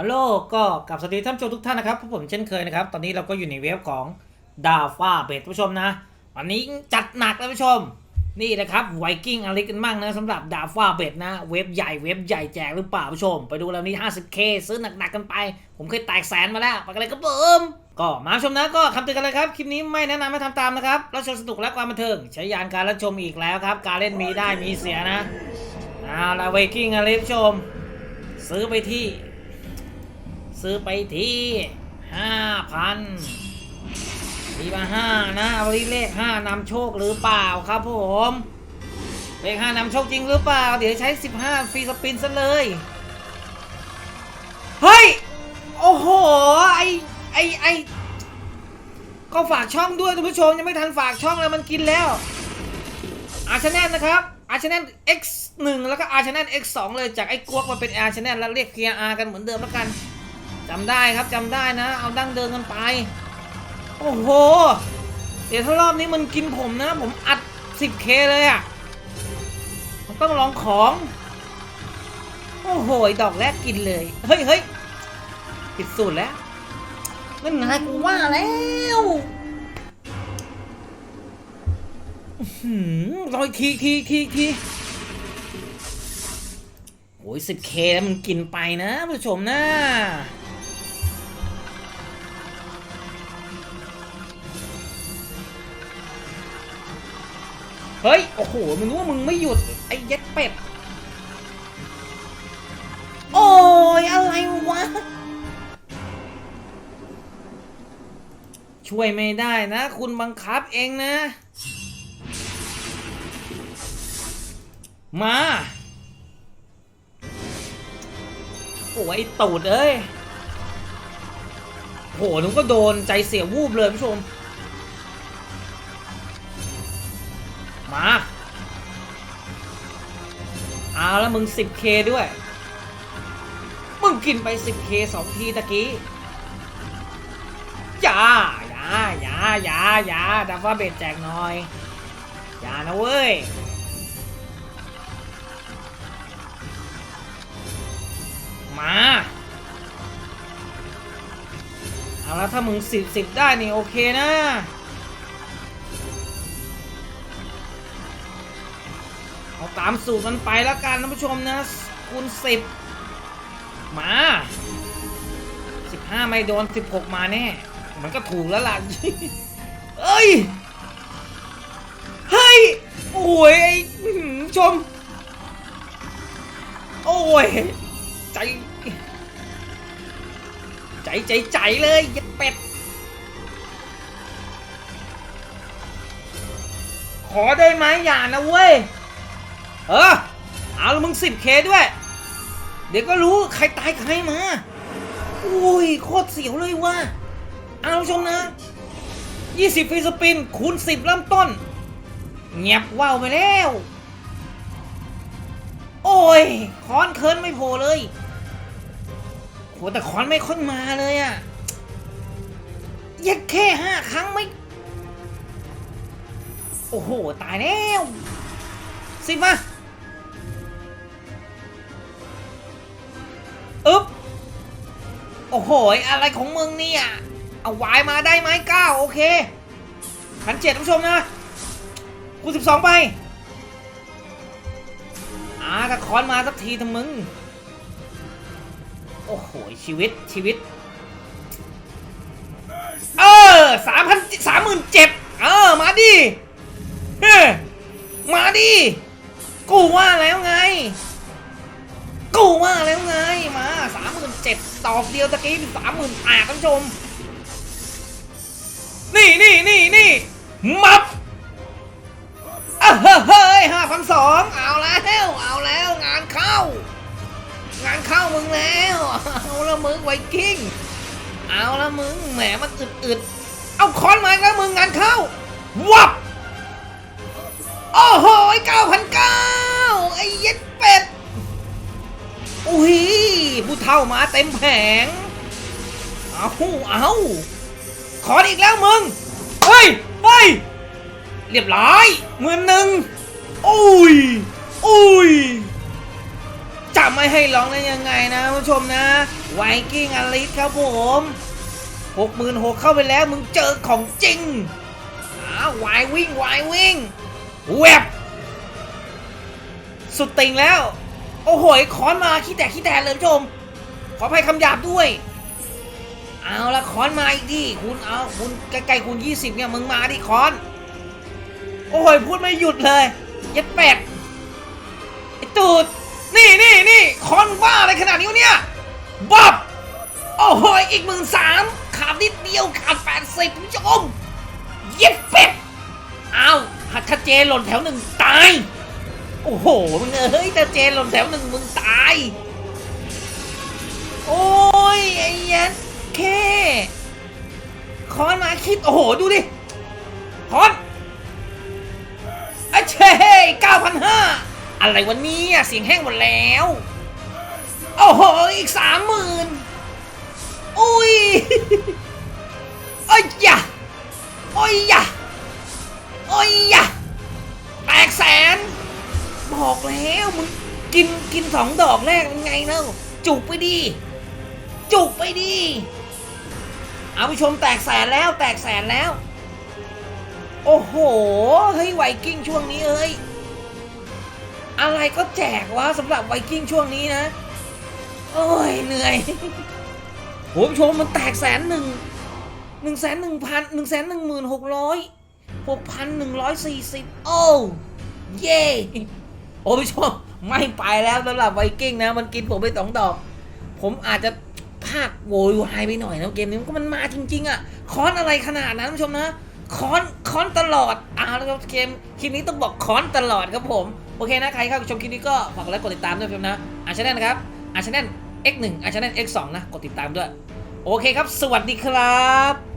ฮัลโหลก็กลับสวัสดีท่านผู้ชมทุกท่านนะครับพวกผมเช่นเคยนะครับ ตอนนี้เราก็อยู่ในเว็บของดาฟ้าเบทผู้ชมนะ วันนี้จัดหนักแล้วผู้ชม นี่นะครับไวกิ้งอะไรกันบ้างนะสำหรับดาฟ้าเบทนะ เว็บใหญ่เว็บใหญ่แจกหรือเปล่าผู้ชม ไปดูแล้วนี้ 50k ซื้อหนักๆกันไป ผมเคยแตกแสนมาแล้วไปกันเลยครับผมก็มาชมนะก็คำเตือนกันเลยครับ คลิปนี้ไม่แนะนำให้ทำตามนะครับแล้วชมสนุกและความบันเทิงใช้ยานการรับชมอีกแล้วครับ การเล่นมีได้มีเสียนะเอาละไวกิ้งอะไรผู้ชม ซื้อไปที่ ซื้อไปที่ห้าพันทีมาห้านะเอาที่เลขห้านำโชคหรือเปล่าครับผม เลขห้านำโชคจริงหรือเปล่า เดี๋ยวใช้สิบห้าฟรีสปินซะเลย เฮ้ย โอ้โห ไอไอไอก็ฝากช่องด้วยท่านผู้ชมยังไม่ทันฝากช่องเลยมันกินแล้ว อาร์ชแนลนะครับอาร์ชแนล X 1 แล้วก็อาร์ชแนล X 2เลยจากไอ้กวกมาเป็นอาร์ชแนลแล้วเรียก PR กันเหมือนเดิมแล้วกัน จำได้ครับจำได้นะ เอาดั้งเดิมกันไป โอ้โห เดี๋ยวถ้ารอบนี้มันกินผมนะ ผมอัด 10k เลยอะ่ะผมต้องลองของ โอ้โห ดอกแรกกินเลย เฮ้ยเฮ้ยผิดสูตรแล้วนั่นไงกูว่าแล้วอื้อหืมรอยทีทีทีทีโอ้ย 10k แล้วมันกินไปนะผู้ชมนะ เฮ้ย โอ้โห มึงรู้ว่ามึงไม่หยุด ไอ้เย็ดเป็ด โอ้ย อะไรวะ ช่วยไม่ได้นะ คุณบังคับเองนะ มา โอ้ยตูดเอ้ยโหนึกก็โดนใจเสียวูบเลยผู้ชม มาเอาแล้วมึง 10k ด้วย มึงกินไป 10k สองทีตะกี้อย่าอย่าอย่าอย่าอย่าดับว่าเบ็ดแจกหน่อย อย่านะเว้ยมา เอาแล้วถ้ามึงสิบสิบได้นี่โอเคนะ เอาตามสูตรมันไปแล้วกันท่านผู้ชมนะคูณสิบมาสิบห้าไม่โดนสิบหกมาแน่ มันก็ถูกแล้วล่ะเอ้ยเฮ้ยโอ้ยไอ้ชม โอ้ย ใจ ใจใจใจเลยยัดเป็ด ขอได้ไหมอย่านะเว้ย เออ เอาละมึงสิบเคด้วย เดี๋ยวก็รู้ใครตายใครมา อุ้ย โคตรเสียวเลยว่ะเอาชมนะ 20ฟรีสปินคูณ 10เริ่มต้น เงียบว่าวไปแล้ว โอ้ยคอนเคิร์นไม่โผล่เลยโหแต่คอนไม่ค่อยมาเลยอะยัดแค่ห้าครั้งไม่ โอ้โห ตายแล้ว สิมา โอ้โห อะไรของมึงเนี่ย เอาวายมาได้ไหมเก้าโอเคพันเจ็ดท่านผู้ชมนะคูสิบสองไปอาถ้าคอนมาสักทีทำมึง โอ้โห ชีวิตชีวิต เออสามพันสามหมื่นเจ็บเออ มาดิเฮ้มาดิ กูว่าแล้วไง ว่าแล้วไงมาสามหมื่นเจ็ดตอกเดียวตะกี้สามหมื่นแปดท่านผู้ชม นี่นี่นี่นี่มับอะเฮ้ยห้าพันสองเอาแล้วเอาแล้วงานเข้า งานเข้ามึงแล้ว เอาละมึงไวกิ้งเอาละมึงแหมมันอึดๆเอาคอนมาแล้วมึงงานเข้าวับโอ้โหเก้าพันเก้า อุ้ยผู้เท่ามาเต็มแผง เอาเอาขออีกแล้วมึง เฮ้ย เฮ้ย เรียบร้อยหมื่นหนึ่งอุ้ย อุ้ยจะไม่ให้ร้องได้ยังไงนะผู้ชมนะ ไวกิ้งอลิสครับผมหกหมื่นหกเข้าไปแล้วมึงเจอของจริงอ้าวายวิ่งวายวิ่งแวบสุดติ่งแล้ว โอ้โหยขอนมาขี้แตกขี้แตกเลยผู้ชม ขออภัยคำหยาบด้วย เอาละคอนมาอีกดิคุณเอาคุณใกล้ๆคุณ20เนี่ยมึงมาดิคอน โอ้ยพูดไม่หยุดเลยเย็ดแปดไอตูดนี่นี่นี่คอนว่าอะไรขนาดนี้วะเนี่ยบับโอ้โหอีกหมื่นสามขาดนิดเดียวขาดแปดสิบผู้ชมเย็ดเป็ดเอาหักถ้าเจหล่นแถวหนึ่งตาย โอ้โห มึงเอ้ยถ้าเจหล่นแถวหนึ่งมึงตาย โอ้ย ไอ้ยันแค่คอนมาคิด โอ้โห ดูดิคอนอะเช่เก้าพันห้าอะไรวันนี้อะเสียงแห้งหมดแล้ว โอ้โห อีกสามหมื่นอุ้ยโอ้ยยะโอ้ยยะโอ้ยยะแตกแสน บอกแล้วมึงกินกินสองดอกแรกเป็นไงเนาะจุกไปดิจุกไปดิเอาผู้ชมแตกแสนแล้วแตกแสนแล้ว โอ้โหเฮ้ยไวกิ้งช่วงนี้เอ้ยอะไรก็แจกวะสำหรับไวกิ้งช่วงนี้นะ โอ้ยเหนื่อยผู้ชมมันแตกแสนหนึ่งหนึ่งแสนหนึ่งพันหนึ่งแสนหนึ่งหมื่นหกร้อยหกพันหนึ่งร้อยสี่สิบโอ้เย่ อ้ผู้ชมไม่ไปแล้วสำหรับไวกิ้งนะ มันกินผมไปสองดอก ผมอาจจะภาคโวยวายไปหน่อยนะเกมนี้ก็มันมาจริง ๆ อะคอนอะไรขนาดนั้นผู้ชมนะคอนคอนตลอดอ่าแล้วครับเกมคลิปนี้ต้องบอกคอนตลอดครับผม โอเคนะ ใครเข้าชมคลิปนี้ก็ฝากกดไลค์กดติดตามด้วยผู้ชมนะอาชแนลนะครับอาชแนล X1 อาชแนล X2 นะ กดติดตามด้วย โอเคครับ สวัสดีครับ